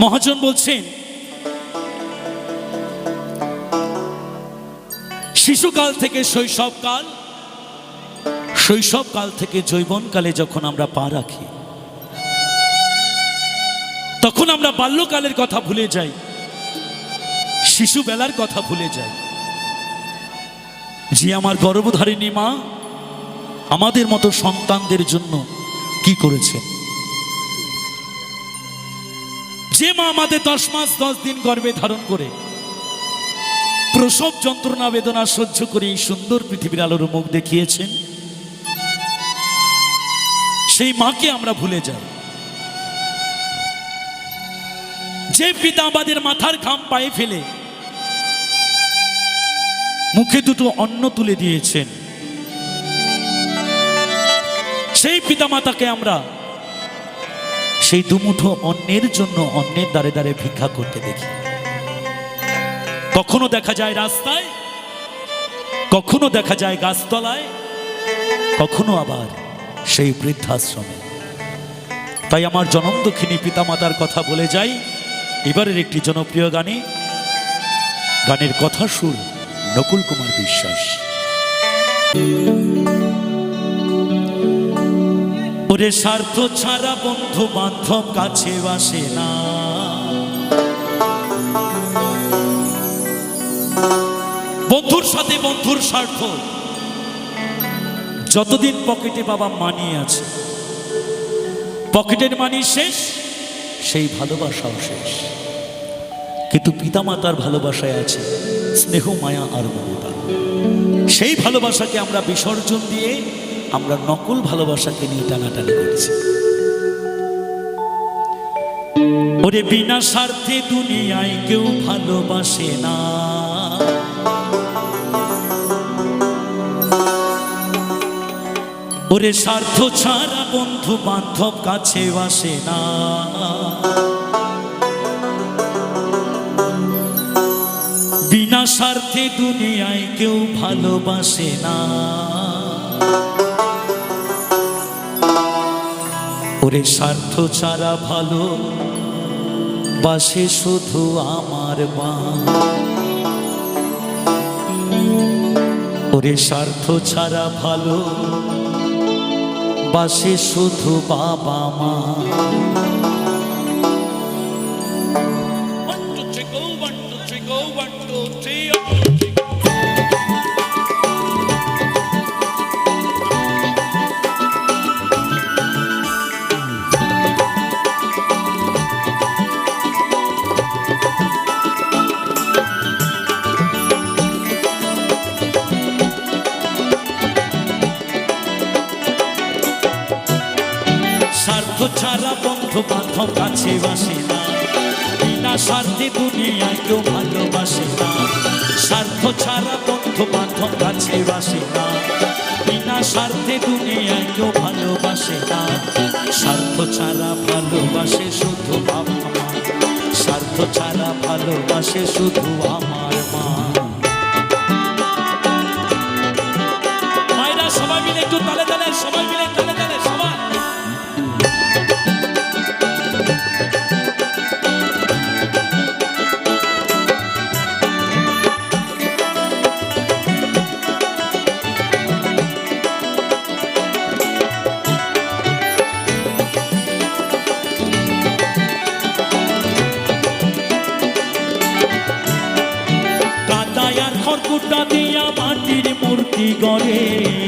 মহাজন বলছেন, শিশুকাল থেকে শৈশবকাল শৈশবকাল থেকে যৌবনকালে যখন আমরা পা রাখি, তখন আমরা বাল্যকালের কথা ভুলে যাই শিশুবেলার কথা ভুলে যাই। যে আমার গর্ভধারিণী মা আমাদের মতো সন্তানদের জন্য কি করেছেন? যে মা আমাদের দশ মাস, দশ দিন গর্ভে ধারণ করে, প্রসব যন্ত্রণা, বেদনা সহ্য করে এই সুন্দর পৃথিবীর আলোর মুখ দেখিয়েছেন। সেই মাকে আমরা ভুলে যাই। যে পিতা আমাদের মাথার ঘাম পায়ে ফেলে, মুখে দুটো অন্ন তুলে দিয়েছেন। সেই পিতামাতাকে আমরা সেই দুমুঠো অন্যের জন্য অন্যের দ্বারে দ্বারে ভিক্ষা করতে দেখি। কখনো দেখা যায় রাস্তায়, কখনো দেখা যায় গাছতলায়, কখনো আবার সেই বৃদ্ধাশ্রমে। তাই আমার জনম দক্ষিণী পিতামাতার কথা বলে যাই, এবারের একটি জনপ্রিয় গানে। গানের কথা সুর নকুল কুমার বিশ্বাস। ওরে স্বার্থ ছাড়া বন্ধু বান্ধব কাছে বাসে না। বন্ধুর সাথে বন্ধুর স্বার্থ। যতদিন পকেটে বাবা মানি আছে, পকেটের মানি শেষ, সেই ভালোবাসাও শেষ। কিন্তু পিতামাতার ভালোবাসায় আছে স্নেহ, মায়া আর মমতা। সেই ভালোবাসাকে আমরা বিসর্জন দিয়ে আমরা নকল ভালোবাসাকে নিয়ে টানাটানি করছি। ওরে বিনা স্বার্থে দুনিয়ায় কেউ ভালোবাসে না। ওরে স্বার্থ ছাড়া বন্ধু বান্ধব কাছে বাসে না। বিনা স্বার্থে দুনিয়ায় কেউ ভালোবাসে না। ওরে স্বার্থ ছাড়া ভালো বাসে শুধু আমার ওরে স্বার্থ ছাড়া ভালো বাসে শুধু বাবা মা। স্বার্থ ছাড়া বন্ধু বান্ধব কাছে বাসে না। বিনা স্বার্থে দুনিয়ায় কেউ ভালোবাসে না। স্বার্থ ছাড়া বন্ধু বান্ধব কাছে বাসে না। বিনা স্বার্থে দুনিয়ায় কেউ ভালোবাসে না। স্বার্থ ছাড়া ভালোবাসে শুধু মা। স্বার্থ ছাড়া ভালোবাসে শুধু আমার। খড়কুটা দিয়া মাটির মূর্তি গড়ে।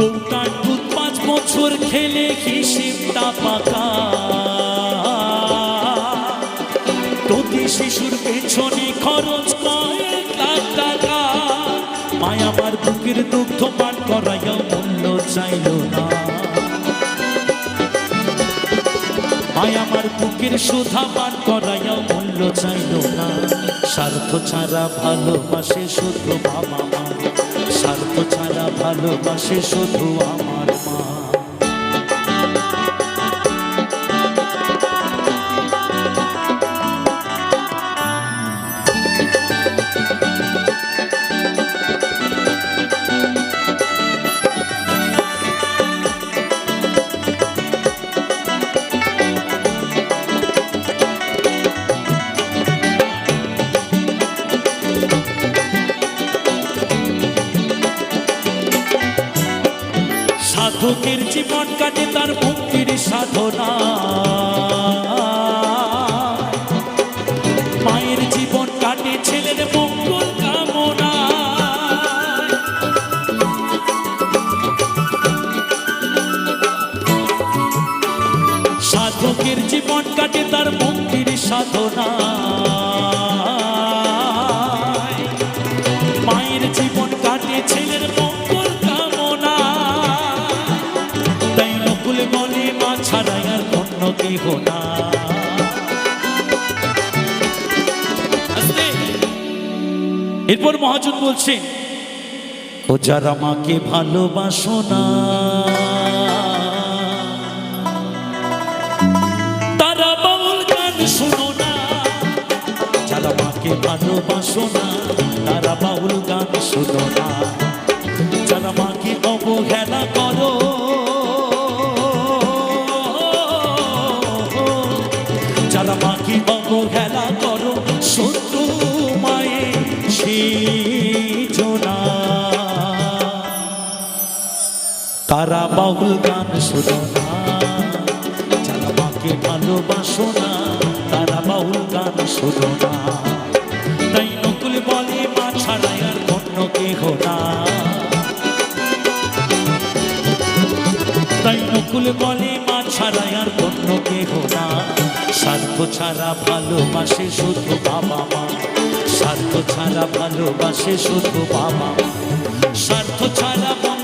গৌটার দুধ পাঁচ বছর খেলে হিসেবটা পাকা? প্রতি শিশুর পেছনে খরচ কয়েক লাখ টাকা। মায় আমার বুকের দুগ্ধ পান করাইয়া মূল্য চাইল না। মায় আমার বুকের সুধা পান করাইয়া মূল্য চাইল না। স্বার্থ ছাড়া ভালোবাসে শুধু বাবা মা ভালোবাসে শুধু আমার মা। সাধকের জীবন কাটে তার মুক্তির সাধনা। মায়ের জীবন কাটে ছেলের মঙ্গল কামনা। সাধকের জীবন কাটে তার মুক্তির সাধনা। না এরপর মহাজন বলছেন, ও যারা মাকে ভালোবাসো না, তারা বাউল গান শোনো না। যারা মাকে ভালোবাসো না, তারা বাউল গান শোনো না। যারা মাকে অবহেলা তারা বাউল গান শোনো না। যারা মাকে ভালোবাসো না, তারা বাউল গান শোনো না। তাই নকুল বলে, মা ছাড়াই আর অন্য কেহ না। তাই নকুল বলে, মা ছাড়াই আর অন্য কেহ না। স্বার্থ ছাড়া ভালোবাসে শুধু বাবা মা। স্বার্থ ছাড়া ভালোবাসে শুধু বাবা মা। স্বার্থ ছাড়া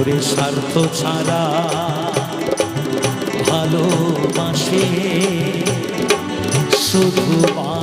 ওরে স্বার্থ ছাড়া ভালোবাসে শুধু বাবা